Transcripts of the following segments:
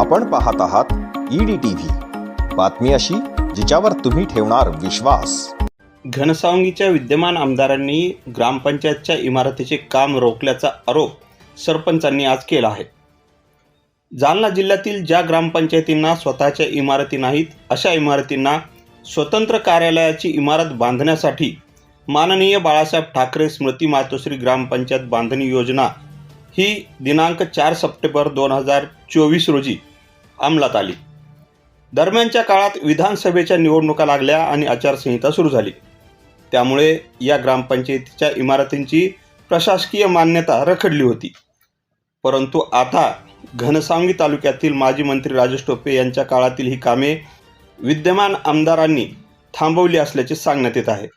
आपण पाहत आहात ईडी टीव्ही बातमी अशी जिच्यावर तुम्ही ठेवणार विश्वास. घनसावंगीच्या विद्यमान आमदारांनी ग्रामपंचायतच्या इमारतीचे काम रोखल्याचा आरोप सरपंचांनी आज केला आहे. जालना जिल्ह्यातील ज्या ग्रामपंचायतींना स्वतःच्या इमारती नाहीत अशा इमारतींना स्वतंत्र कार्यालयाची इमारत बांधण्यासाठी माननीय बाळासाहेब ठाकरे स्मृती मातोश्री ग्रामपंचायत बांधणी योजना ही दिनांक चार सप्टेंबर दोन हजार चोवीस रोजी अंमलात आली. दरम्यानच्या काळात विधानसभेच्या निवडणुका लागल्या आणि आचारसंहिता सुरू झाली. त्यामुळे या ग्रामपंचायतीच्या इमारतींची प्रशासकीय मान्यता रखडली होती. परंतु आता घनसावंगी तालुक्यातील माजी मंत्री राजेश टोपे यांच्या काळातील ही कामे विद्यमान आमदारांनी थांबवली असल्याचे सांगण्यात येत आहे.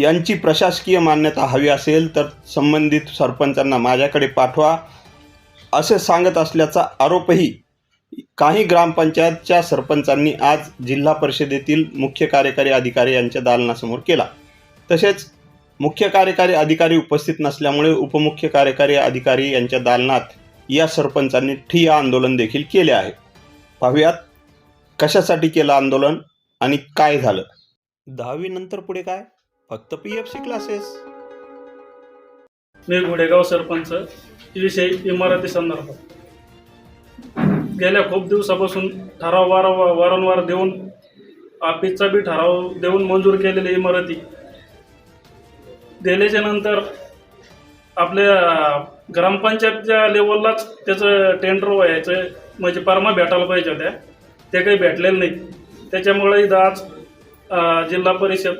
यांची प्रशासकीय मान्यता हवी असेल तर संबंधित सरपंचांना माझ्याकडे पाठवा असे सांगत असल्याचा आरोपही काही ग्रामपंचायतच्या सरपंचांनी आज जिल्हा परिषदेतील मुख्य कार्यकारी अधिकारी यांच्या दालनासमोर केला. तसेच मुख्य कार्यकारी अधिकारी उपस्थित नसल्यामुळे उपमुख्य कार्यकारी अधिकारी यांच्या दालनात या सरपंचांनी ठिया आंदोलन देखील केले आहे. पाहूयात कशासाठी केलं आंदोलन आणि काय झालं? दहावी नंतर पुढे काय? फक्त पी एफ सी क्लासेस मी घोडेगाव सरपंच विषयी इमारती संदर्भात. गेल्या खूप दिवसापासून ठराव वार वारंवार देऊन ऑफिसचा बी ठराव देऊन मंजूर केलेल्या इमारती. दिल्याच्या नंतर आपल्या ग्रामपंचायतच्या लेवललाच त्याचं टेंडर व्हायचं म्हणजे परमा भेटायला पाहिजे होत्या. ते काही भेटलेलं नाही. त्याच्यामुळे इथं आज जिल्हा परिषद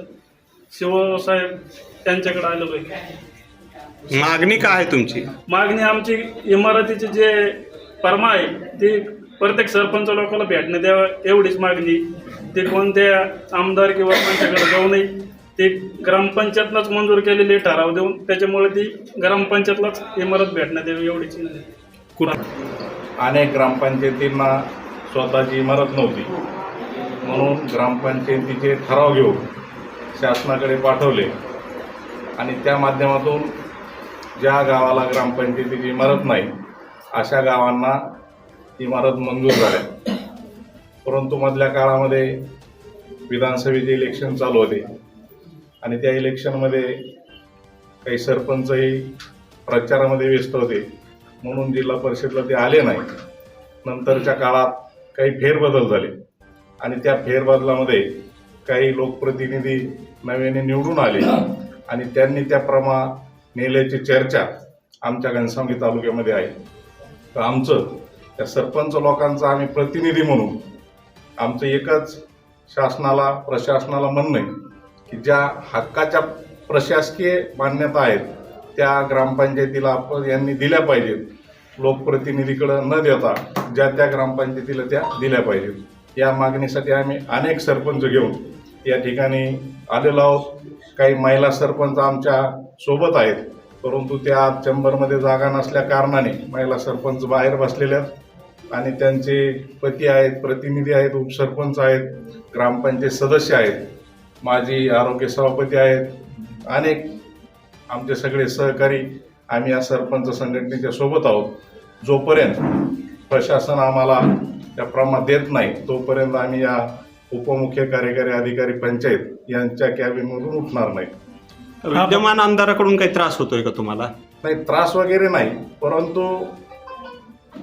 शिवसाहेब त्यांच्याकडे आलेलो आहे मागणी काय आहे तुमची? मागणी आमची इमारतीची जे परमा आहे ती प्रत्येक सरपंच लोकांना भेटणं द्यावं एवढीच मागणी. ती कोणत्या आमदार किंवा पंचाकडे जाऊ नये ते ग्रामपंचायतलाच मंजूर केलेली ठराव देऊन त्याच्यामुळे ती ग्रामपंचायतलाच इमारत भेटण्यात द्यावी एवढीच कुठं? अनेक ग्रामपंचायतींना स्वतःची इमारत नव्हती. म्हणून ग्रामपंचायतीचे ठराव घेऊन शासनाकडे पाठवले. आणि त्या माध्यमातून ज्या गावाला ग्रामपंचायतीची इमारत नाही अशा गावांना इमारत मंजूर झाल्या परंतु मधल्या काळामध्ये विधानसभेचे इलेक्शन चालू होते. आणि त्या इलेक्शनमध्ये काही सरपंचही प्रचारामध्ये व्यस्त होते. म्हणून जिल्हा परिषदला ते आले नाही. नंतरच्या काळात काही फेरबदल झाले. आणि त्या फेरबदलामध्ये काही लोकप्रतिनिधी नव्याने निवडून आले. आणि त्यांनी त्या प्रमा नेल्याची चर्चा आमच्या घनसावंगी तालुक्यामध्ये आहे. तर आमचं त्या सरपंच लोकांचा आम्ही प्रतिनिधी म्हणून आमचं एकच शासनाला प्रशासनाला म्हणणं आहे की ज्या हक्काच्या प्रशासकीय मान्यता आहेत त्या ग्रामपंचायतीला आपण यांनी दिल्या पाहिजेत. लोकप्रतिनिधीकडं न देता ज्या त्या ग्रामपंचायतीला त्या दिल्या पाहिजेत. या मागणीसाठी आम्ही अनेक सरपंच घेऊन या ठिकाणी आलेलो आहोत. काही महिला सरपंच आमच्यासोबत आहेत. परंतु त्या आज जागा नसल्या कारणाने महिला सरपंच बाहेर बसलेल्या आणि त्यांचे पती आहेत प्रतिनिधी आहेत उपसरपंच आहेत ग्रामपंचायत सदस्य आहेत माजी आरोग्य सभापती आहेत अनेक आमचे सगळे सहकारी आम्ही या सरपंच संघटनेच्या सोबत आहोत. जोपर्यंत प्रशासन आम्हाला त्या प्रमाणात देत नाही तोपर्यंत आम्ही या उपमुख्य कार्यकारी अधिकारी पंचायत यांच्या कॅबिनमधून उठणार नाही. विद्यमान आमदाराकडून काही त्रास होतोय का तुम्हाला? नाही त्रास वगैरे नाही परंतु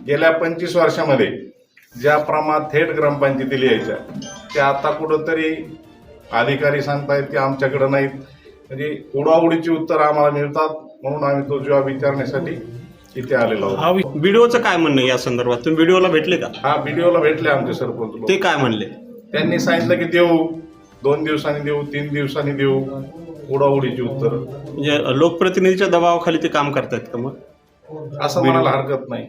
गेल्या पंचवीस वर्षामध्ये ज्या प्रमाणात थेट ग्रामपंचायतीला यायच्या त्या आता कुठंतरी अधिकारी सांगतायत की आमच्याकडं नाहीत. म्हणजे उडाउडीची उत्तर आम्हाला मिळतात म्हणून आम्ही तो जॉब विचारण्यासाठी इथे आलेलो आहोत. हा व्हिडिओचं काय म्हणणं आहे या संदर्भात? तुम्ही व्हिडिओला भेटले का? हा व्हिडिओला भेटले आमचे सरपंच लोक. ते काय म्हणले? त्यांनी सांगितलं की देऊ दोन दिवसांनी देऊ तीन दिवसांनी देऊ. उडाउडीची उत्तर. म्हणजे लोकप्रतिनिधीच्या दबावाखाली ते काम करतायत का मग? असं म्हणायला हरकत नाही.